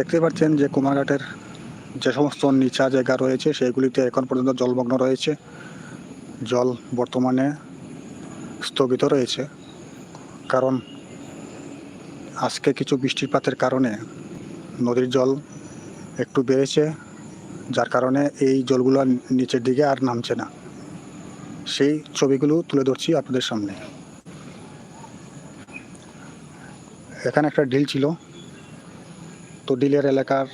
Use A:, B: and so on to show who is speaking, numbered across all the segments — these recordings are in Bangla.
A: দেখতে পাচ্ছেন যে কুমারঘাটের যে সমস্ত নিচা জায়গা রয়েছে সেগুলিতে এখন পর্যন্ত জলমগ্ন রয়েছে। জল বর্তমানে স্থগিত রয়েছে। কারণ আজকে কিছু বৃষ্টিপাতের কারণে নদীর জল একটু বেড়েছে, যার কারণে এই জলগুলো নিচের দিকে আর নামছে না। সেই ছবিগুলো তুলে ধরছি আপনাদের সামনে। এখানে একটা ডিল ছিল। ডিলের এলাকার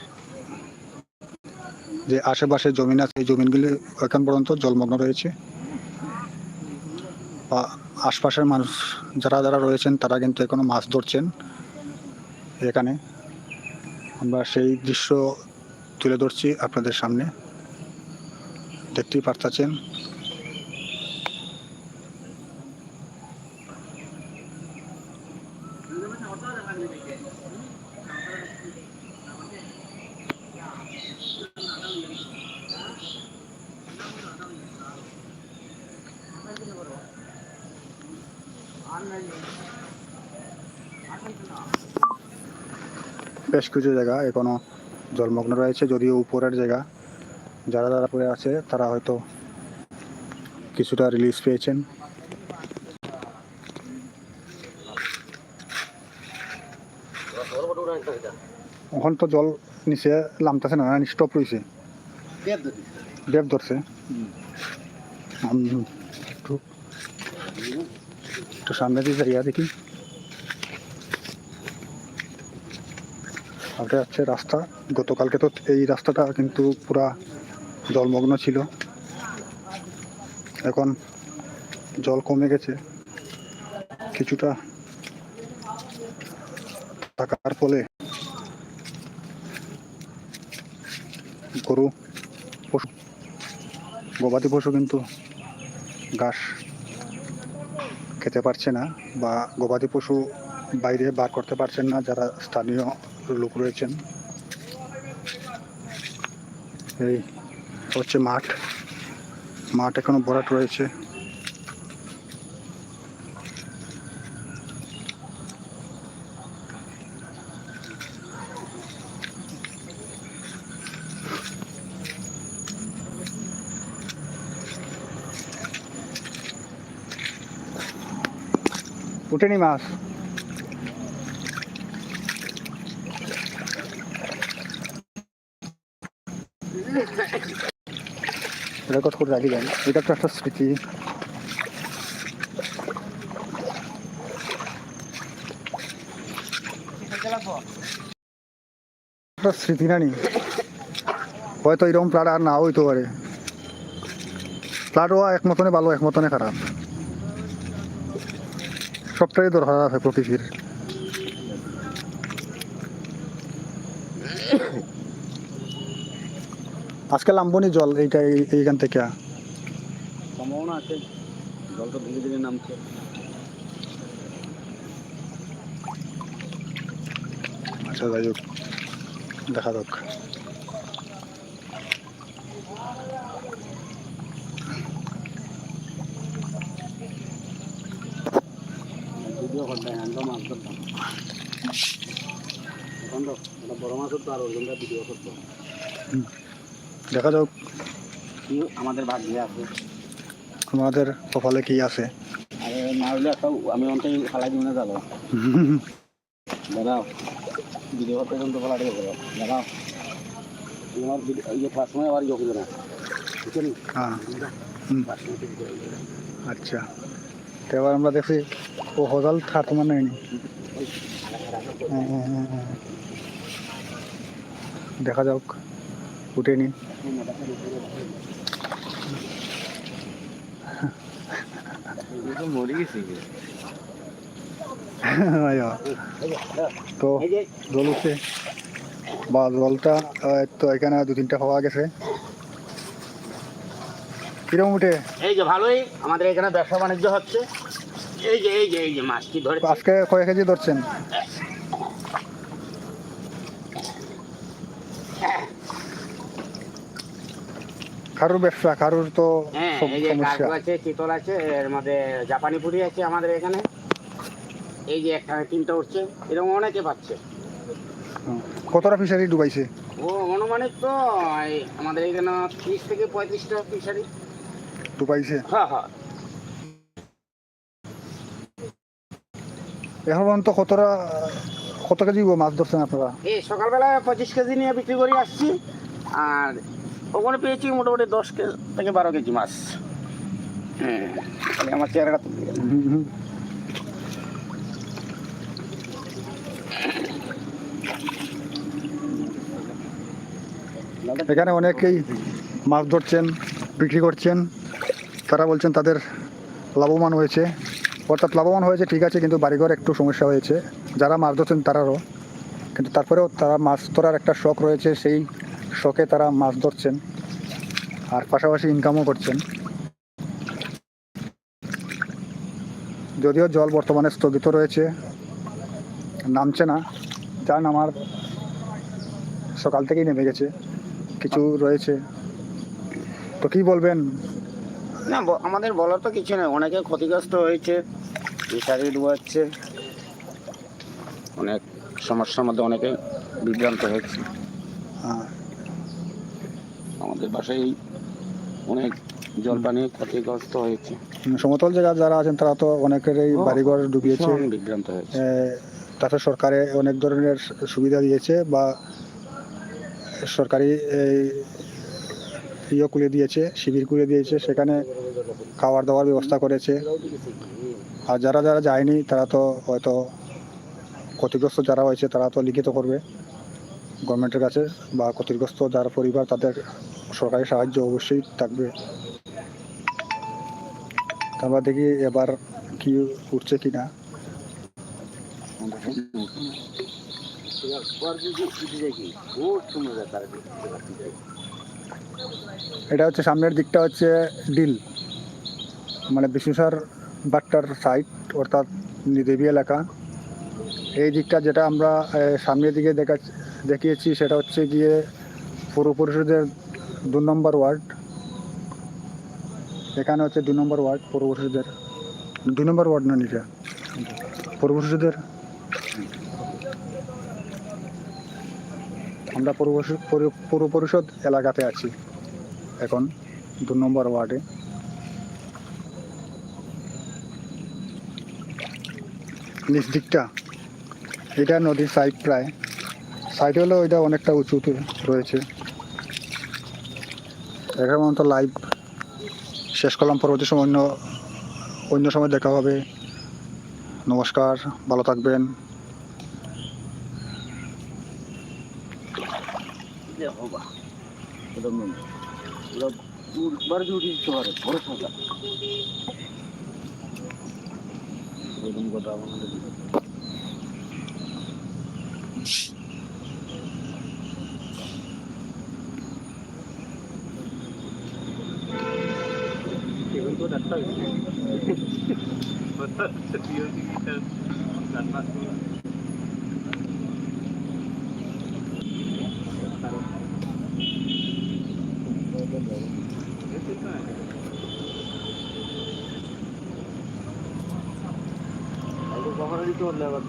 A: যে আশেপাশে জমিন আছে, এই জমিনগুলি এখন পর্যন্ত জলমগ্ন রয়েছে। বা আশপাশের মানুষ যারা যারা রয়েছেন, তারা কিন্তু এখনও মাছ ধরছেন এখানে। আমরা সেই দৃশ্য তুলে ধরছি আপনাদের সামনে। দেখতেই পারতেছেন। বেশ কিছু জায়গা এখনও জলমগ্ন রয়েছে যদিও উপরের জায়গা। যারা যারা পড়ে আছে তারা হয়তো কিছুটা রিলিজ পেয়েছেন। এখন তো জল নিচে নামতেছে না স্টপ রয়েছে। ডেপ ধরছে। একটু সামনে দিয়ে জায়গা দেখি। এটা হচ্ছে রাস্তা, গতকালকে তো এই রাস্তাটা কিন্তু পুরা জলমগ্ন ছিল। এখন জল কমে গেছে। কিছুটা থাকার ফলে গরু, পশু, গবাদি পশু কিন্তু ঘাস খেতে পারছে না বা গবাদি পশু বাইরে বার করতে পারছেন না, যারা স্থানীয় লোক রয়েছেন। এই হচ্ছে মাঠ। মাঠ এখনও ভরাট রয়েছে। উঠেনি মাছ। রেকর্ড করে রাখি যান এটা তো একটা স্মৃতি। স্মৃতি না নি? হয়তো এরকম প্লাট আর না হইতে পারে। প্লাটও ভালো, এক মতনে খারাপ। সবটাই দরকার আছে প্রকৃতির আজকে লাম্বনি জল এইটা এই- এইখান থেকে।
B: সম্ভাবনা আছে জলটা ধীরে ধীরে নামছে।
A: আচ্ছা যাই হোক দেখা যাক।
B: করতে আমরা মাছ ধরতাম এখন তো বড় মাছ হতো আর ওইখানটা ভিডিও করতো
A: দেখা যাক।
B: কি আমাদের ভাগ্যে আছে?
A: আমাদের কপালে কি আছে?
B: আর না হলে একটা আমি অন্তাই ফালাই দিব না যাব। দাঁড়াও। ভিডিও করতে কিন্তু ফেলা দিয়ে করো দাঁড়াও। আমার ইয়ে ফার্স্ট সময় আবার ইয়ে করবে না।
A: হ্যাঁ।
B: ভিডিও করবে না।
A: আচ্ছা। তো এবার আমরা দেখছি ও হজাল থার তোমার নেয়নি হ্যাঁ, হ্যাঁ, হ্যাঁ। দেখা যাক
B: গেছে
A: আয়া, তো
B: এই
A: জল উঠছে। বা জলটা তো এখানে দু তিনটা পাওয়া গেছে। কীরকম উঠে?
B: এই যে ভালোই আমাদের এখানে ব্যবসা বাণিজ্য হচ্ছে। এই যে এই যে এই যে মাছটি ধরে
A: আজকে কয় কেজি ধরছেন? কারুর ব্যবসা কারুর তো
B: হ্যাঁ
A: সমস্যা।
B: আছে চিতল আছে এর মধ্যে জাপানি পুরি আছে আমাদের এখানে। এই যে একটা তিনটা উঠছে এরকম অনেকে পাচ্ছে।
A: কতটা ফিশারি ডুবাইছে?
B: ও অনুমানিক তো আমাদের এখানে ত্রিশ থেকে পঁয়ত্রিশটা ফিশারি
A: ডুবাইছে?
B: হ্যাঁ হ্যাঁ।
A: এখন পর্যন্ত কতটা কত কেজি মাছ ধরছেন আপনারা?
B: এই সকালবেলা পঁচিশ কেজি নিয়ে বিক্রি করে আসছি। আর ওখানে পেয়েছি মোটামুটি দশ কেজি থেকে বারো কেজি মাছ। তাহলে আমার চেহারাটা।
A: এখানে অনেকেই মাছ ধরছেন বিক্রি করছেন। তারা বলছেন তাদের লাভবান হয়েছে। অর্থাৎ লাভবান হয়েছে, ঠিক আছে, কিন্তু বাড়িঘর একটু সমস্যা হয়েছে। যারা মাছ ধরছেন তারারও। কিন্তু তারপরেও তারা মাছ ধরার একটা শখ রয়েছে, সেই শখে তারা মাছ ধরছেন। আর পাশাপাশি ইনকামও করছেন। যদিও জল বর্তমানে স্থগিত রয়েছে, নামছে না। যা নামার সকাল থেকেই নেমে গেছে। কিছু রয়েছে। তো কি বলবেন?
B: না আমাদের বলার তো কিছু নেই। অনেকে ক্ষতিগ্রস্ত হয়েছে ফিশারি ডুবাচ্ছে অনেক সমস্যার মধ্যে অনেকে বিভ্রান্ত হয়েছে।
A: আহ,
B: আমাদের বাসায় অনেক জল পানি ক্ষতিগ্রস্ত হয়েছে।
A: সমতল জায়গা যারা আছেন তারা তো অনেকেরই বাড়িঘর ডুবিয়েছে।
B: বিভ্রান্ত হয়েছে।
A: তাতে সরকারে অনেক ধরনের সুবিধা দিয়েছে বা সরকারি এই ইয়ে খুলে দিয়েছে, শিবির খুলে দিয়েছে, সেখানে খাবার দাওয়ার ব্যবস্থা করেছে। আর যারা যারা যায়নি, তারা তো হয়তো ক্ষতিগ্রস্ত যারা হয়েছে, তারা তো লিখিত করবে গভর্নমেন্টের কাছে, বা ক্ষতিগ্রস্ত যারা পরিবার, তাদের সরকারি সাহায্য অবশ্যই থাকবে। আমরা দেখি এবার কি উঠছে কি না। এটা হচ্ছে সামনের দিকটা হচ্ছে ডিল। মানে বিশ্বসার বাট্টার সাইট অর্থাৎ দেবী এলাকা। এই দিকটা যেটা আমরা সামনের দিকে দেখা, দেখিয়েছি, সেটা হচ্ছে গিয়ে পৌর দু নম্বর ওয়ার্ড। এখানে হচ্ছে দু নম্বর ওয়ার্ড পৌর দু নম্বর ওয়ার্ড না নিটা পৌর আমরা পৌর পরিষদ পৌর- পৌর পরিষদ এলাকাতে আছি। এখন দু নম্বর ওয়ার্ডে। নিচ দিকটা, এটা নদীর সাইড প্রায়। সাইড হলেও এটা অনেকটা উঁচুতে রয়েছে। এখন মতো লাইভ শেষ করলাম। পরবর্তী সময় অন্য অন্য সময় দেখা হবে। নমস্কার, ভালো থাকবেন।
B: দেখো বা এটা মেন ওরা যে উঠে দিতে পারে বড় সংখ্যা এরকম কথা আমাদের কখনো দিতে পারলে আবার